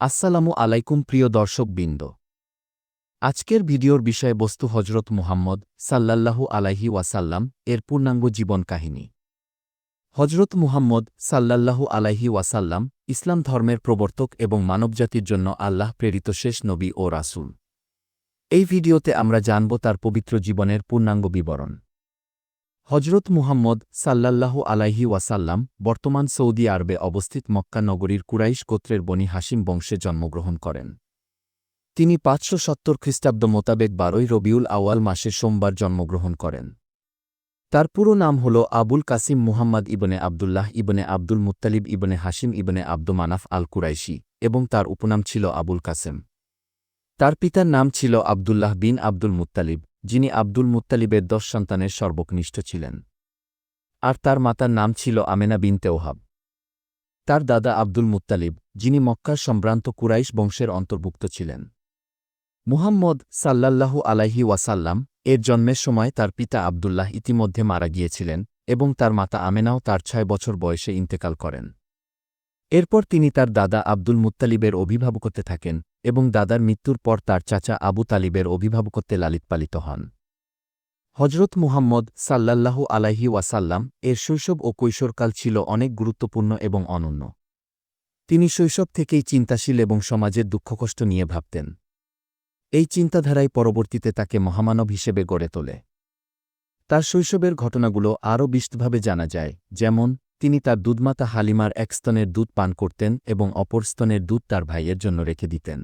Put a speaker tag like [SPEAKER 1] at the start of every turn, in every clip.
[SPEAKER 1] আসসালামু আলাইকুম প্রিয় দর্শক দর্শকবৃন্দ। আজকের ভিডিওর বিষয়বস্তু হজরত মুহাম্মদ সাল্লাল্লাহু আলাইহি ওয়াসাল্লাম এর পূর্ণাঙ্গ জীবন কাহিনী। হজরত মুহাম্মদ সাল্লাল্লাহু আলাইহি ওয়াসাল্লাম ইসলাম ধর্মের প্রবর্তক এবং মানবজাতির জন্য আল্লাহ প্রেরিত শেষ নবী ও রাসুল। এই ভিডিওতে আমরা জানব তার পবিত্র জীবনের পূর্ণাঙ্গ বিবরণ। হজরত মুহাম্মদ সাল্লাল্লাহু আলাইহি ওয়াসাল্লাম বর্তমান সৌদি আরবে অবস্থিত মক্কা নগরীর কুরাইশ গোত্রের বনি হাসিম বংশে জন্মগ্রহণ করেন। তিনি পাঁচশো সত্তর খ্রিস্টাব্দ মোতাবেক বারোই রবিউল আওয়াল মাসে সোমবার জন্মগ্রহণ করেন। তার পুরো নাম হল Abul Qasim Muhammad ibn Abdullah ibn Abdul Muttalib ibn Hashim ibn Abd Manaf al Qurayshi এবং তার উপনাম ছিল আবুল কাসেম। তার পিতার নাম ছিল আবদুল্লাহ বিন আব্দুল মুত্তালিব। যিনি আব্দুল মুত্তালিবের দশ সন্তানের সর্বকনিষ্ঠ ছিলেন। আর তার মাতার নাম ছিল আমেনা বিন তেওহাব তার দাদা আব্দুল মুত্তালিব, যিনি মক্কার সম্ভ্রান্ত কুরাইশ বংশের অন্তর্ভুক্ত ছিলেন। মুহাম্মদ সাল্লাল্লাহু আলাইহি ওয়াসাল্লাম এর জন্মের সময় তার পিতা আবদুল্লাহ ইতিমধ্যে মারা গিয়েছিলেন এবং তার মাতা আমেনাও তার ছয় বছর বয়সে ইন্তেকাল করেন। এরপর তিনি তার দাদা আব্দুল মুত্তালিবের অভিভাবকত্বে থাকেন এবং দাদার মৃত্যুর পর তার চাচা আবু তালিবের অভিভাবকত্বে লালিতপালিত হন। হজরত মুহাম্মদ সাল্লাল্লাহু আলাইহি ওয়াসাল্লাম এর শৈশব ও কৈশোরকাল ছিল অনেক গুরুত্বপূর্ণ এবং অনন্য। তিনি শৈশব থেকেই চিন্তাশীল এবং সমাজের দুঃখকষ্ট নিয়ে ভাবতেন। এই চিন্তাধারাই পরবর্তীতে তাকে মহামানব হিসেবে গড়ে তোলে। তার শৈশবের ঘটনাগুলো আরও বিস্তভাবে জানা যায়, যেমন তিনি তার দুধমাতা হালিমার এক স্তনের দুধ পান করতেন এবং অপর স্তনের দুধ তার ভাইয়ের জন্য রেখে দিতেন।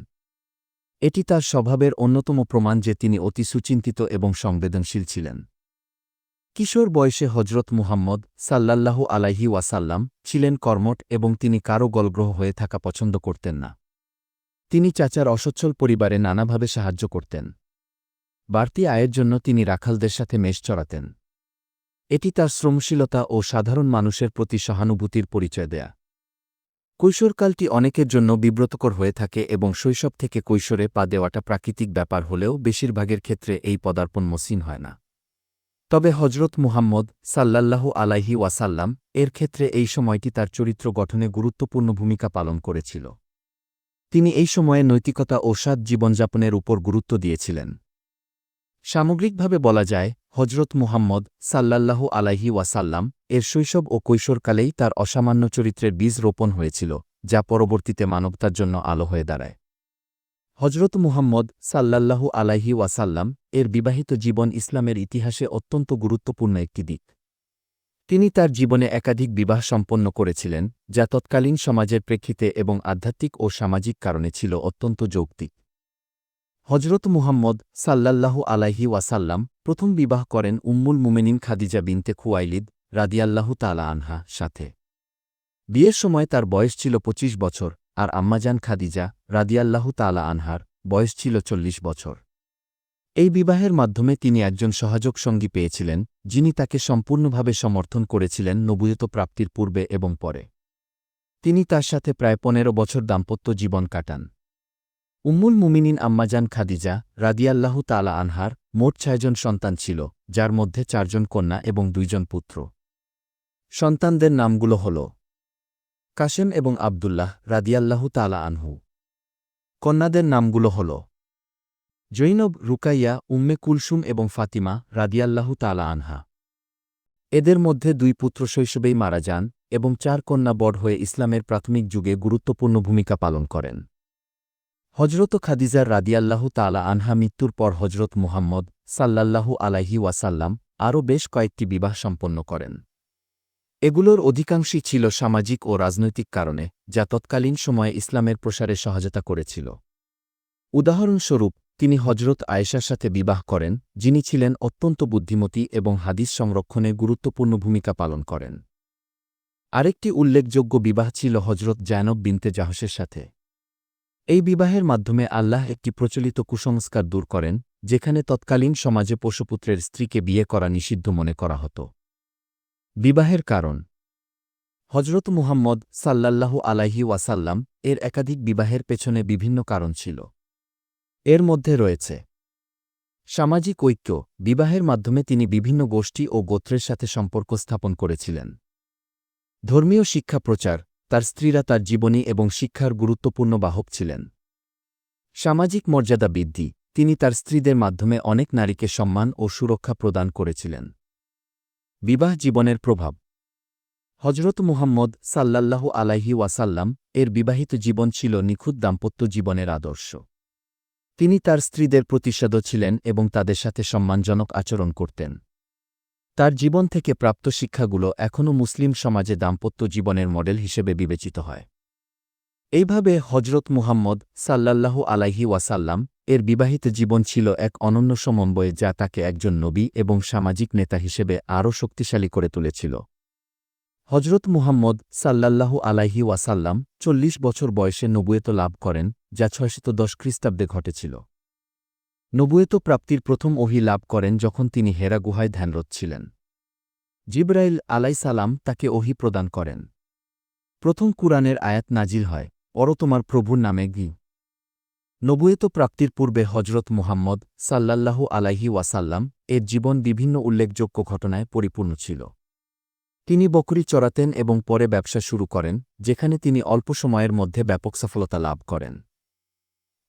[SPEAKER 1] এটি তার স্বভাবের অন্যতম প্রমাণ যে তিনি অতি সুচিন্তিত এবং সংবেদনশীল ছিলেন। কিশোর বয়সে হজরত মুহাম্মদ সাল্লাল্লাহু আলাইহি ওয়াসাল্লাম ছিলেন কর্মট এবং তিনি কারও গলগ্রহ হয়ে থাকা পছন্দ করতেন না। তিনি চাচার অসচ্ছল পরিবারে নানাভাবে সাহায্য করতেন। বাড়তি আয়ের জন্য তিনি রাখালদের সাথে মেষ চড়াতেন। এটি তার শ্রমশীলতা ও সাধারণ মানুষের প্রতি সহানুভূতির পরিচয় দেয়া। কৈশোরকালটি অনেকের জন্য বিব্রতকর হয়ে থাকে এবং শৈশব থেকে কৈশোরে পা দেওয়াটা প্রাকৃতিক ব্যাপার হলেও বেশিরভাগের ক্ষেত্রে এই পদার্পণ মসিন হয় না। তবে হজরত মুহাম্মদ সাল্লাল্লাহু আলাইহি ওয়াসাল্লাম এর ক্ষেত্রে এই সময়টি তার চরিত্র গঠনে গুরুত্বপূর্ণ ভূমিকা পালন করেছিল। তিনি এই সময়ে নৈতিকতা ও সাত জীবনযাপনের উপর গুরুত্ব দিয়েছিলেন। সামগ্রিকভাবে বলা যায় হজরত মুহাম্মদ সাল্লাল্লাহু আলাইহি ওয়াসাল্লাম এর শৈশব ও কৈশোরকালেই তার অসামান্য চরিত্রের বীজ রোপণ হয়েছিল, যা পরবর্তীতে মানবতার জন্য আলো হয়ে দাঁড়ায়। হজরত মুহাম্মদ সাল্লাল্লাহু আলাইহি ওয়াসাল্লাম এর বিবাহিত জীবন ইসলামের ইতিহাসে অত্যন্ত গুরুত্বপূর্ণ একটি দিক। তিনি তার জীবনে একাধিক বিবাহ সম্পন্ন করেছিলেন, যা তৎকালীন সমাজের প্রেক্ষিতে এবং আধ্যাত্মিক ও সামাজিক কারণে ছিল অত্যন্ত যৌক্তিক। হজরত মুহাম্মদ সাল্লাল্লাহু আলাইহি ওয়াসাল্লাম প্রথম বিবাহ করেন উম্মুল মুমেনিন খাদিজা বিনতে খুয়াইলিদ রাদিয়াল্লাহু তালা আনহা সাথে। বিয়ের সময় তার বয়স ছিল ২৫ বছর আর আম্মাজান খাদিজা রাদিয়াল্লাহু তালা আনহার বয়স ছিল চল্লিশ বছর। এই বিবাহের মাধ্যমে তিনি একজন সহযোগ সঙ্গী পেয়েছিলেন, যিনি তাকে সম্পূর্ণভাবে সমর্থন করেছিলেন নবুয়ত প্রাপ্তির পূর্বে এবং পরে। তিনি তার সাথে প্রায় পনেরো বছর দাম্পত্য জীবন কাটান। উম্মুল মুমিনিন আম্মাজান খাদিজা রাদিয়াল্লাহু তালা আনহার মোট ছয়জন সন্তান ছিল, যার মধ্যে চারজন কন্যা এবং দুইজন পুত্র। সন্তানদের নামগুলো হল কাশেম এবং আবদুল্লাহ রাদিয়াল্লাহু তালা আনহু। কন্যাদের নামগুলো হল জৈনব, রুকাইয়া, উম্মে কুলসুম এবং ফাতিমা রাদিয়াল্লাহু তালা আনহা। এদের মধ্যে দুই পুত্র শৈশবেই মারা যান এবং চার কন্যা বড় হয়ে ইসলামের প্রাথমিক যুগে গুরুত্বপূর্ণ ভূমিকা পালন করেন। হজরত খাদিজার রাদিয়াল্লাহু তালা আনহা মৃত্যুর পর হজরত মুহাম্মদ সাল্লাল্লাহু আলাইহি ওয়াসাল্লাম আরও বেশ কয়েকটি বিবাহ সম্পন্ন করেন। এগুলোর অধিকাংশই ছিল সামাজিক ও রাজনৈতিক কারণে, যা তৎকালীন সময়ে ইসলামের প্রসারে সহায়তা করেছিল। উদাহরণস্বরূপ, তিনি হজরত আয়েশার সাথে বিবাহ করেন, যিনি ছিলেন অত্যন্ত বুদ্ধিমতী এবং হাদিস সংরক্ষণে গুরুত্বপূর্ণ ভূমিকা পালন করেন। আরেকটি উল্লেখযোগ্য বিবাহ ছিল হজরত জায়নব বিনতে জাহসের সাথে। এই বিবাহের মাধ্যমে আল্লাহ একটি প্রচলিত কুসংস্কার দূর করেন, যেখানে তৎকালীন সমাজে পশুপুত্রের স্ত্রীকে বিয়ে করা নিষিদ্ধ মনে করা হতো। বিবাহের কারণ। হজরত মুহাম্মদ সাল্লাল্লাহু আলাইহি ওয়াসাল্লাম এর একাধিক বিবাহের পেছনে বিভিন্ন কারণ ছিল। এর মধ্যে রয়েছে। সামাজিক ঐক্য। বিবাহের মাধ্যমে তিনি বিভিন্ন গোষ্ঠী ও গোত্রের সাথে সম্পর্ক স্থাপন করেছিলেন। ধর্মীয় শিক্ষা প্রচার। তার স্ত্রীরা তার জীবনী এবং শিক্ষার গুরুত্বপূর্ণ বাহক ছিলেন। সামাজিক মর্যাদা বৃদ্ধি, তিনি তার স্ত্রীদের মাধ্যমে অনেক নারীকে সম্মান ও সুরক্ষা প্রদান করেছিলেন। বিবাহ জীবনের প্রভাব। হজরত মুহাম্মদ সাল্লাল্লাহু আলাইহি ওয়াসাল্লাম এর বিবাহিত জীবন ছিল নিখুঁত দাম্পত্য জীবনের আদর্শ। তিনি তার স্ত্রীদের প্রতিষাদ ছিলেন এবং তাদের সাথে সম্মানজনক আচরণ করতেন। তার জীবন থেকে প্রাপ্ত শিক্ষাগুলো এখনও মুসলিম সমাজে দাম্পত্য জীবনের মডেল হিসেবে বিবেচিত হয়। এইভাবে হজরত মুহাম্মদ সাল্লাল্লাহু আলাইহি ওয়াসাল্লাম এর বিবাহিত জীবন ছিল এক অনন্য সমন্বয়ে যা তাকে একজন নবী এবং সামাজিক নেতা হিসেবে আরও শক্তিশালী করে তুলেছিল। হজরত মুহাম্মদ সাল্লাল্লাহু আলাইহি ওয়াসাল্লাম চল্লিশ বছর বয়সে নবুয়েত লাভ করেন, যা ছয়শত দশ খ্রিস্টাব্দে ঘটেছিল। নবুয়েত প্রাপ্তির প্রথম ওহি লাভ করেন যখন তিনি হেরা গুহায় ধ্যানরত ছিলেন। জিব্রাইল আলাই সালাম তাকে ওহি প্রদান করেন। প্রথম কুরআনের আয়াত নাজিল হয়, অর তোমার প্রভুর নামে গি। নবুয়েত প্রাপ্তির পূর্বে হজরত মুহাম্মদ সাল্লাল্লাহু আলাইহি ওয়াসাল্লাম এর জীবন বিভিন্ন উল্লেখযোগ্য ঘটনায় পরিপূর্ণ ছিল। তিনি বকরি চড়াতেন এবং পরে ব্যবসা শুরু করেন, যেখানে তিনি অল্প সময়ের মধ্যে ব্যাপক সফলতা লাভ করেন।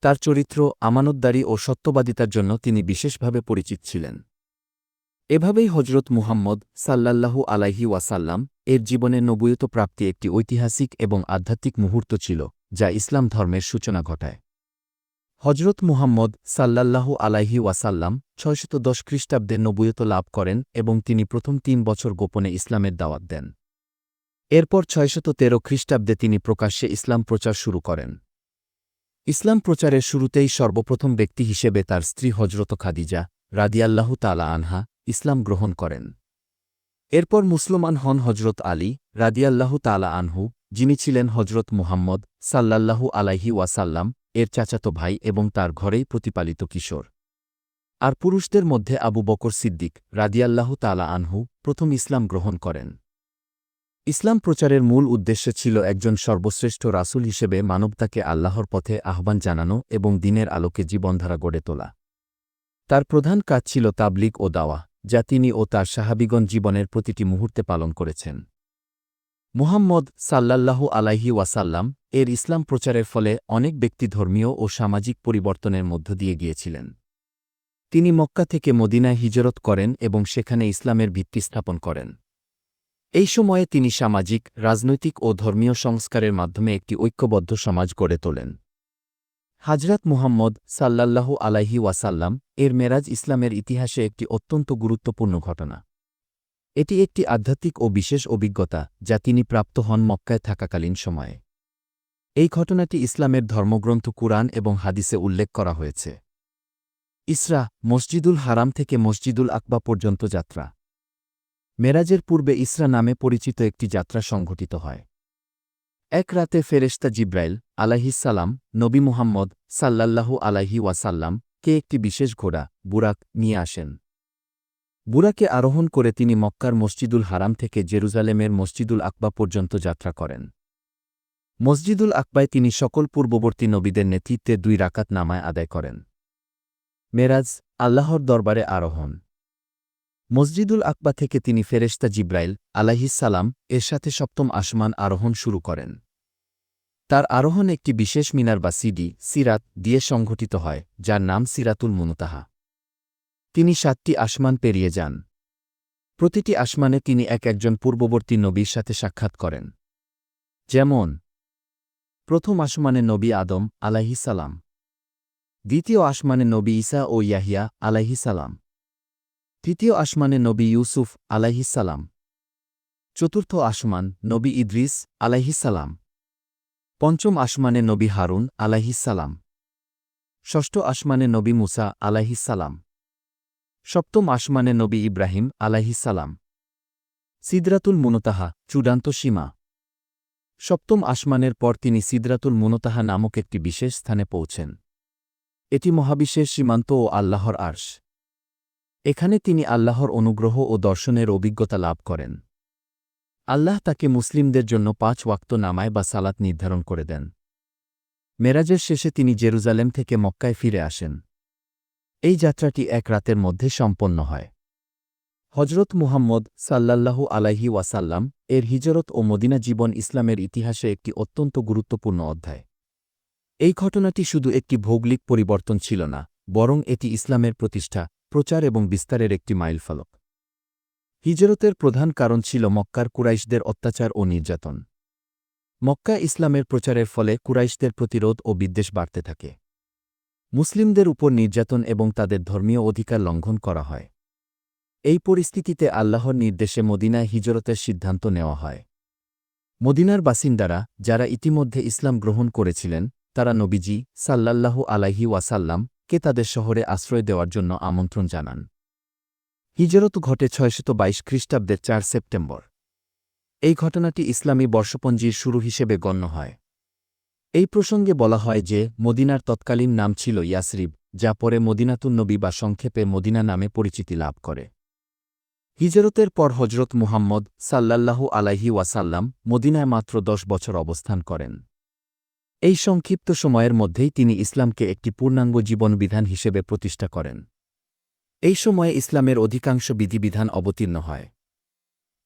[SPEAKER 1] তার চরিত্র আমানতদারি ও সত্যবাদিতার জন্য তিনি বিশেষভাবে পরিচিত ছিলেন। এভাবেই হজরত মুহাম্মদ সাল্লাল্লাহু আলাইহি ওয়াসাল্লাম এর জীবনে নবুয়ত প্রাপ্তি একটি ঐতিহাসিক এবং আধ্যাত্মিক মুহূর্ত ছিল, যা ইসলাম ধর্মের সূচনা ঘটায়। হজরত মুহাম্মদ সাল্লাল্লাহু আলাইহি ওয়াসাল্লাম ছয়শত দশ খ্রিস্টাব্দে নবুয়ত লাভ করেন এবং তিনি প্রথম তিন বছর গোপনে ইসলামের দাওয়াত দেন। এরপর ছয়শত তেরো খ্রিস্টাব্দে তিনি প্রকাশ্যে ইসলাম প্রচার শুরু করেন। ইসলাম প্রচারের শুরুতেই সর্বপ্রথম ব্যক্তি হিসেবে তার স্ত্রী হজরত খাদিজা রাদিয়াল্লাহু তালা আনহা ইসলাম গ্রহণ করেন। এরপর মুসলমান হন হজরত আলী রাদিয়াল্লাহু তালা আনহু, যিনি ছিলেন হজরত মুহাম্মদ সাল্লাল্লাহু আলাইহি ওয়াসাল্লাম, এর চাচাতো ভাই এবং তার ঘরেই প্রতিপালিত কিশোর। আর পুরুষদের মধ্যে আবু বকর সিদ্দিক রাদিয়াল্লাহু তালা আনহু প্রথম ইসলাম গ্রহণ করেন। ইসলাম প্রচারের মূল উদ্দেশ্য ছিল একজন সর্বশ্রেষ্ঠ রাসূল হিসেবে মানবতাকে আল্লাহর পথে আহ্বান জানানো এবং দিনের আলোকে জীবনধারা গড়ে তোলা। তার প্রধান কাজ ছিল তাবলিগ ও দাওয়া যা তিনি ও তার সাহাবিগণ জীবনের প্রতিটি মুহূর্তে পালন করেছেন। মুহাম্মদ সাল্লাল্লাহু আলাইহি ওয়াসাল্লাম এর ইসলাম প্রচারের ফলে অনেক ব্যক্তি ধর্মীয় ও সামাজিক পরিবর্তনের মধ্য দিয়ে গিয়েছিলেন। তিনি মক্কা থেকে মদিনায় হিজরত করেন এবং সেখানে ইসলামের ভিত্তি স্থাপন করেন। এই সময়ে তিনি সামাজিক, রাজনৈতিক ও ধর্মীয় সংস্কারের মাধ্যমে একটি ঐক্যবদ্ধ সমাজ গড়ে তোলেন। হাজরাত মুহাম্মদ সাল্লাল্লাহু আলাইহি ওয়াসাল্লাম এর মেরাজ ইসলামের ইতিহাসে একটি অত্যন্ত গুরুত্বপূর্ণ ঘটনা। এটি একটি আধ্যাত্মিক ও বিশেষ অভিজ্ঞতা যা তিনি প্রাপ্ত হন মক্কায় থাকাকালীন সময়ে। এই ঘটনাটি ইসলামের ধর্মগ্রন্থ কুরআন এবং হাদিসে উল্লেখ করা হয়েছে। ইসরা মসজিদুল হারাম থেকে মসজিদুল আকবা পর্যন্ত যাত্রা। মেরাজের পূর্বে ইসরা নামে পরিচিত একটি যাত্রা সংঘটিত হয়। এক রাতে ফেরেশতা জিব্রাইল আলাহিসাল্লাম নবী মুহাম্মদ সাল্লাল্লাহু আলাইহি ওয়াসাল্লাম, কে একটি বিশেষ ঘোড়া, বুরাক, নিয়ে আসেন। বুরাকে আরোহণ করে তিনি মক্কার মসজিদুল হারাম থেকে জেরুজালেমের মসজিদুল আকবা পর্যন্ত যাত্রা করেন। মসজিদুল আকবায় তিনি সকল পূর্ববর্তী নবীদের নেতৃত্বে দুই রাকাত নামায় আদায় করেন। মেরাজ, আল্লাহর দরবারে আরোহণ। মসজিদুল আকবা থেকে তিনি ফেরেশতা জিব্রাইল আলাহিসাল্লাম এর সাথে সপ্তম আসমান আরোহণ শুরু করেন। তার আরোহণ একটি বিশেষ মিনার বা সিডি, সিরাত, দিয়ে সংঘটিত হয়, যার নাম সিরাতুল মুনতাহা। তিনি সাতটি আসমান পেরিয়ে যান। প্রতিটি আসমানে তিনি এক একজন পূর্ববর্তী নবীর সাথে সাক্ষাৎ করেন। যেমন, প্রথম আসমানে নবী আদম আলাহিসাল্লাম দ্বিতীয় আসমানে নবী ঈসা ও ইয়াহিয়া আলাইহিসাল্লাম তৃতীয় আসমানে নবী ইউসুফ আলাইহিসাল্লাম চতুর্থ আসমান নবী ইদ্রিস আলাইহিসাল্লাম পঞ্চম আসমানে নবী হারুন আলাইহিসাল্লাম ষষ্ঠ আসমানে নবী মুসা আলাইহিসাল্লাম সপ্তম আসমানে নবী ইব্রাহিম আলাইহিসাল্লাম সিদরাতুল মুনতাহা চূড়ান্ত সীমা। সপ্তম আসমানের পর তিনি সিদরাতুল মুনতাহা নামক একটি বিশেষ স্থানে পৌঁছেন। এটি মহাবিশ্বের সীমান্ত ও আল্লাহর আর্শ। এখানে তিনি আল্লাহর অনুগ্রহ ও দর্শনের অভিজ্ঞতা লাভ করেন। আল্লাহ তাকে মুসলিমদের জন্য পাঁচ ওয়াক্ত নামায় বা সালাত নির্ধারণ করে দেন। মেরাজের শেষে তিনি জেরুজালেম থেকে মক্কায় ফিরে আসেন। এই যাত্রাটি এক রাতের মধ্যে সম্পন্ন হয়। হজরত মুহাম্মদ সাল্লাল্লাহু আলাইহি ওয়াসাল্লাম এর হিজরত ও মদিনা জীবন ইসলামের ইতিহাসে একটি অত্যন্ত গুরুত্বপূর্ণ অধ্যায়। এই ঘটনাটি শুধু একটি ভৌগোলিক পরিবর্তন ছিল না, বরং এটি ইসলামের প্রতিষ্ঠা প্রচার এবং বিস্তারের একটি মাইলফলক। হিজরতের প্রধান কারণ ছিল মক্কার কুরাইশদের অত্যাচার ও নির্যাতন। মক্কা ইসলামের প্রচারের ফলে কুরাইশদের প্রতিরোধ ও বিদ্বেষ বাড়তে থাকে। মুসলিমদের উপর নির্যাতন এবং তাদের ধর্মীয় অধিকার লঙ্ঘন করা হয়। এই পরিস্থিতিতে আল্লাহর নির্দেশে মদিনায় হিজরতের সিদ্ধান্ত নেওয়া হয়। মদিনার বাসিন্দারা, যারা ইতিমধ্যে ইসলাম গ্রহণ করেছিলেন, তারা নবীজি সাল্লাল্লাহু আলাইহি ওয়াসাল্লাম কে তাদের শহরে আশ্রয় দেওয়ার জন্য আমন্ত্রণ জানান। হিজরত ঘটে ছয়শত বাইশ খ্রিস্টাব্দের চার সেপ্টেম্বর। এই ঘটনাটি ইসলামী বর্ষপঞ্জির শুরু হিসেবে গণ্য হয়। এই প্রসঙ্গে বলা হয় যে, মদিনার তৎকালীন নাম ছিল ইয়াসরিব, যা পরে মদিনাতুন্নবী বা সংক্ষেপে মদিনা নামে পরিচিতি লাভ করে। হিজরতের পর হজরত মুহাম্মদ সাল্লাল্লাহু আলাইহি ওয়াসাল্লাম মদিনায় মাত্র দশ বছর অবস্থান করেন। এই সংক্ষিপ্ত সময়ের মধ্যেই তিনি ইসলামকে একটি পূর্ণাঙ্গ জীবনবিধান হিসেবে প্রতিষ্ঠা করেন। এই সময়ে ইসলামের অধিকাংশ বিধিবিধান অবতীর্ণ হয়।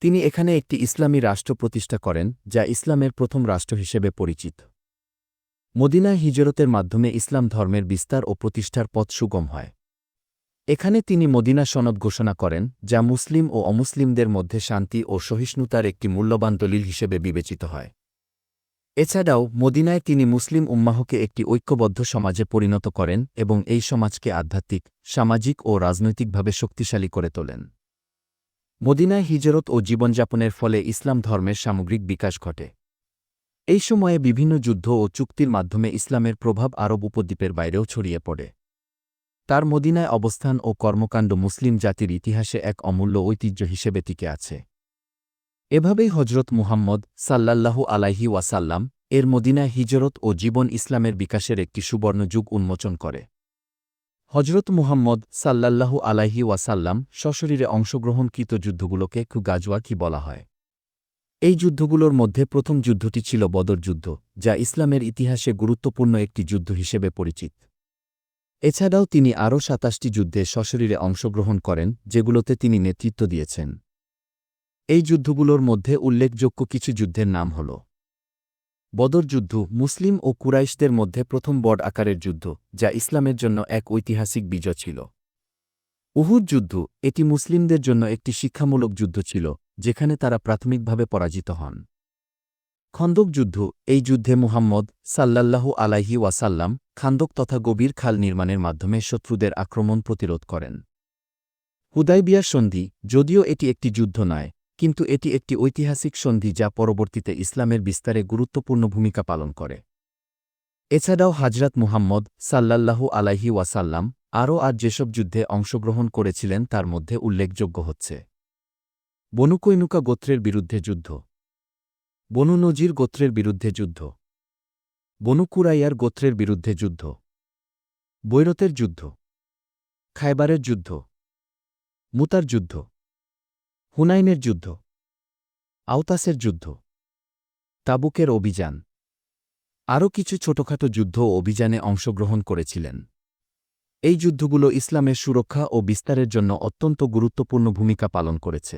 [SPEAKER 1] তিনি এখানে একটি ইসলামী রাষ্ট্র প্রতিষ্ঠা করেন, যা ইসলামের প্রথম রাষ্ট্র হিসেবে পরিচিত। মদিনায় হিজরতের মাধ্যমে ইসলাম ধর্মের বিস্তার ও প্রতিষ্ঠার পথ সুগম হয়। এখানে তিনি মদিনা সনদ ঘোষণা করেন, যা মুসলিম ও অমুসলিমদের মধ্যে শান্তি ও সহিষ্ণুতার একটি মূল্যবান দলিল হিসেবে বিবেচিত হয়। এছাড়াও, মদিনায় তিনি মুসলিম উম্মাহকে একটি ঐক্যবদ্ধ সমাজে পরিণত করেন এবং এই সমাজকে আধ্যাত্মিক, সামাজিক ও রাজনৈতিকভাবে শক্তিশালী করে তোলেন। মদিনায় হিজরত ও জীবনযাপনের ফলে ইসলাম ধর্মের সামগ্রিক বিকাশ ঘটে। এই সময়ে বিভিন্ন যুদ্ধ ও চুক্তির মাধ্যমে ইসলামের প্রভাব আরব উপদ্বীপের বাইরেও ছড়িয়ে পড়ে। তার মদিনায় অবস্থান ও কর্মকাণ্ড মুসলিম জাতির ইতিহাসে এক অমূল্য ঐতিহ্য হিসেবে টিকে আছে। এভাবেই হজরত মুহাম্মদ সাল্লাল্লাহু আলাইহি ওয়াসাল্লাম এর মদিনায় হিজরত ও জীবন ইসলামের বিকাশের একটি সুবর্ণ যুগ উন্মোচন করে। হজরত মুহাম্মদ সাল্লাল্লাহু আলাইহি ওয়াসাল্লাম সশরীরে অংশগ্রহণকৃত যুদ্ধগুলোকে গাজওয়া কি বলা হয়। এই যুদ্ধগুলোর মধ্যে প্রথম যুদ্ধটি ছিল বদর যুদ্ধ, যা ইসলামের ইতিহাসে গুরুত্বপূর্ণ একটি যুদ্ধ হিসেবে পরিচিত। এছাড়াও তিনি আরও সাতাশটি যুদ্ধে সশরীরে অংশগ্রহণ করেন, যেগুলোতে তিনি নেতৃত্ব দিয়েছেন। এই যুদ্ধগুলোর মধ্যে উল্লেখযোগ্য কিছু যুদ্ধের নাম হল বদর যুদ্ধ, মুসলিম ও কুরাইশদের মধ্যে প্রথম বড় আকারের যুদ্ধ, যা ইসলামের জন্য এক ঐতিহাসিক বিজয় ছিল। উহুদ যুদ্ধ, এটি মুসলিমদের জন্য একটি শিক্ষামূলক যুদ্ধ ছিল, যেখানে তারা প্রাথমিকভাবে পরাজিত হন। খন্দক যুদ্ধ, এই যুদ্ধে মুহাম্মদ সাল্লাল্লাহু আলাইহি ওয়াসাল্লাম খান্দক তথা গভীর খাল নির্মাণের মাধ্যমে শত্রুদের আক্রমণ প্রতিরোধ করেন। হুদাইবিয়ার সন্ধি, যদিও এটি একটি যুদ্ধ নয় কিন্তু এটি একটি ঐতিহাসিক সন্ধি যা পরবর্তীতে ইসলামের বিস্তারে গুরুত্বপূর্ণ ভূমিকা পালন করে। এছাড়াও হাজরাত মুহাম্মদ সাল্লাল্লাহু আলাইহি ওয়াসাল্লাম আরও আর যেসব যুদ্ধে অংশগ্রহণ করেছিলেন তার মধ্যে উল্লেখযোগ্য হচ্ছে বনুকৈনুকা গোত্রের বিরুদ্ধে যুদ্ধ, বনু নজির গোত্রের বিরুদ্ধে যুদ্ধ, বনু কুরাইয়ার গোত্রের বিরুদ্ধে যুদ্ধ, বৈরতের যুদ্ধ, খায়বারের যুদ্ধ, মুতার যুদ্ধ। হুনাইনের যুদ্ধ। আওতাসের যুদ্ধ। তাবুকের অভিযান। আরও কিছু ছোটখাটো যুদ্ধ অভিযানে অংশগ্রহণ করেছিলেন। এই যুদ্ধগুলো ইসলামের সুরক্ষা ও বিস্তারের জন্য অত্যন্ত গুরুত্বপূর্ণ ভূমিকা পালন করেছে।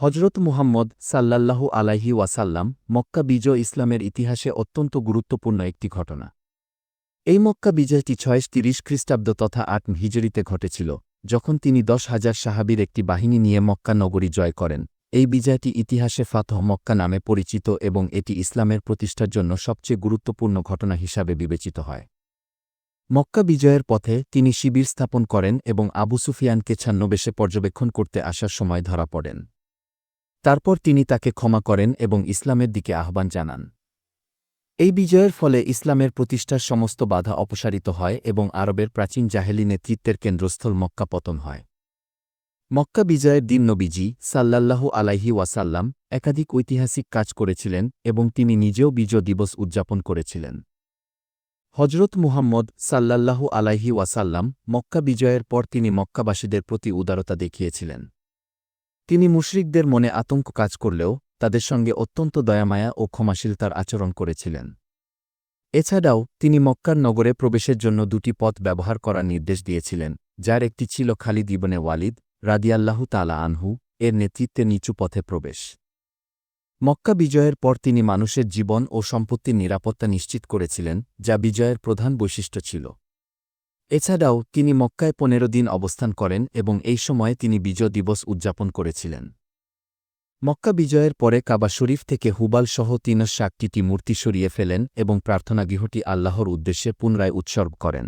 [SPEAKER 1] হজরত মুহাম্মদ সাল্লাল্লাহু আলাইহি ওয়াসাল্লাম মক্কা বিজয় ইসলামের ইতিহাসে অত্যন্ত গুরুত্বপূর্ণ একটি ঘটনা। এই মক্কা বিজয়টি ছয়শো তিরিশ খ্রিস্টাব্দ তথা আট হিজড়িতে ঘটেছিল। যখন তিনি দশ হাজার সাহাবির একটি বাহিনী নিয়ে মক্কা নগরী জয় করেন, এই বিজয়টি ইতিহাসে ফাতহ মক্কা নামে পরিচিত এবং এটি ইসলামের প্রতিষ্ঠার জন্য সবচেয়ে গুরুত্বপূর্ণ ঘটনা হিসাবে বিবেচিত হয়। মক্কা বিজয়ের পথে তিনি শিবির স্থাপন করেন এবং আবু সুফিয়ানকে ছান্নবেশে পর্যবেক্ষণ করতে আসার সময় ধরা পড়েন। তারপর তিনি তাকে ক্ষমা করেন এবং ইসলামের দিকে আহ্বান জানান। এই বিজয়ের ফলে ইসলামের প্রতিষ্ঠার সমস্ত বাধা অপসারিত হয় এবং আরবের প্রাচীন জাহেলি নেতৃত্বের কেন্দ্রস্থল মক্কা পতন হয়। মক্কা বিজয়ের দিন নবীজি সাল্লাল্লাহু আলাইহি ওয়াসাল্লাম একাধিক ঐতিহাসিক কাজ করেছিলেন এবং তিনি নিজেও বিজয় দিবস উদযাপন করেছিলেন। হজরত মুহাম্মদ সাল্লাল্লাহু আলাইহি ওয়াসাল্লাম মক্কা বিজয়ের পর তিনি মক্কাবাসীদের প্রতি উদারতা দেখিয়েছিলেন। তিনি মুশরিকদের মনে আতঙ্ক কাজ করলেও তাদের সঙ্গে অত্যন্ত দয়ামায়া ও ক্ষমাশীলতার আচরণ করেছিলেন। এছাড়াও, তিনি মক্কার নগরে প্রবেশের জন্য দুটি পথ ব্যবহার করার নির্দেশ দিয়েছিলেন, যার একটি ছিল খালিদ ইবনে ওয়ালিদ, রাদিয়াল্লাহু তালা আনহু, এর নেতৃত্বে নিচু পথে প্রবেশ। মক্কা বিজয়ের পর তিনি মানুষের জীবন ও সম্পত্তির নিরাপত্তা নিশ্চিত করেছিলেন, যা বিজয়ের প্রধান বৈশিষ্ট্য ছিল। এছাড়াও, তিনি মক্কায় পনেরো দিন অবস্থান করেন এবং এই সময়ে তিনি বিজয় দিবস উদযাপন করেছিলেন। মক্কা বিজয়ের পরে কাবা শরীফ থেকে হুবাল সহ তিন সাতটিটি মূর্তি সরিয়ে ফেলেন এবং প্রার্থনাগৃহটি আল্লাহর উদ্দেশ্যে পুনরায় উৎসর্গ করেন।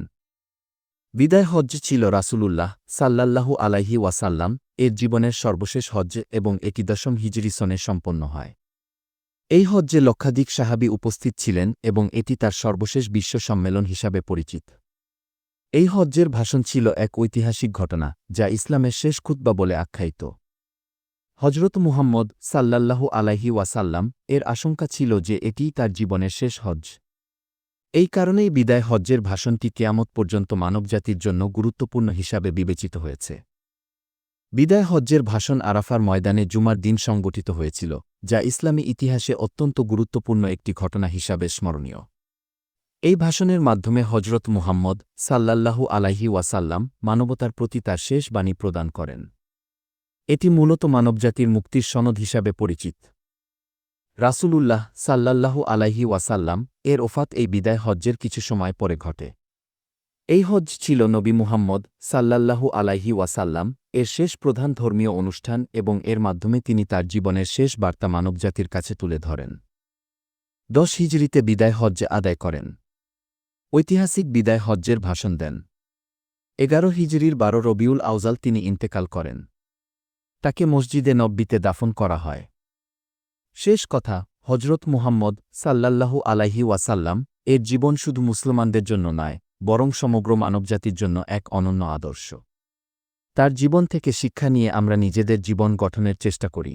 [SPEAKER 1] বিদায় হজ্জ ছিল রাসূলুল্লাহ সাল্লাল্লাহু আলাইহি ওয়াসাল্লাম, এর জীবনের সর্বশেষ হজ্জ এবং এটি দশম হিজরি সনে সম্পন্ন হয়। এই হজ্জে লক্ষাধিক সাহাবী উপস্থিত ছিলেন এবং এটি তার সর্বশেষ বিশ্ব সম্মেলন হিসাবে পরিচিত। এই হজ্জের ভাষণ ছিল এক ঐতিহাসিক ঘটনা, যা ইসলামের শেষ খুতবা বলে আখ্যায়িত। হজরত মুহাম্মদ সাল্লাল্লাহু আলাইহি ওয়াসাল্লাম এর আশঙ্কা ছিল যে এটিই তার জীবনের শেষ হজ্জ। এই কারণেই বিদায় হজ্জের ভাষণটি কেয়ামত পর্যন্ত মানবজাতির জন্য গুরুত্বপূর্ণ হিসাবে বিবেচিত হয়েছে। বিদায় হজ্জের ভাষণ আরাফার ময়দানে জুমার দিন সংগঠিত হয়েছিল, যা ইসলামী ইতিহাসে অত্যন্ত গুরুত্বপূর্ণ একটি ঘটনা হিসাবে স্মরণীয়। এই ভাষণের মাধ্যমে হজরত মুহাম্মদ সাল্লাল্লাহু আলাইহি ওয়াসাল্লাম মানবতার প্রতি তার শেষ বাণী প্রদান করেন। এটি মূলত মানবজাতির মুক্তির সনদ হিসাবে পরিচিত। রাসূলুল্লাহ সাল্লাল্লাহু আলাইহি ওয়াসাল্লাম এর ওফাত এই বিদায় হজ্জের কিছু সময় পরে ঘটে। এই হজ্জ ছিল নবী মুহাম্মদ সাল্লাল্লাহু আলাইহি ওয়াসাল্লাম এর শেষ প্রধান ধর্মীয় অনুষ্ঠান এবং এর মাধ্যমে তিনি তার জীবনের শেষ বার্তা মানবজাতির কাছে তুলে ধরেন। দশ হিজড়িতে বিদায় হজ্জ আদায় করেন। ঐতিহাসিক বিদায় হজ্জের ভাষণ দেন। এগারো হিজড়ির বারো রবিউল আউজাল তিনি ইন্তেকাল করেন। তাকে মসজিদে নব্বিতে দাফন করা হয়। শেষ কথা হজরত মুহাম্মদ সাল্লাল্লাহু আলাইহি ওয়াসাল্লাম এর জীবন শুধু মুসলমানদের জন্য নয়, বরং সমগ্র মানবজাতির জন্য এক অনন্য আদর্শ। তার জীবন থেকে শিক্ষা নিয়ে আমরা নিজেদের জীবন গঠনের চেষ্টা করি।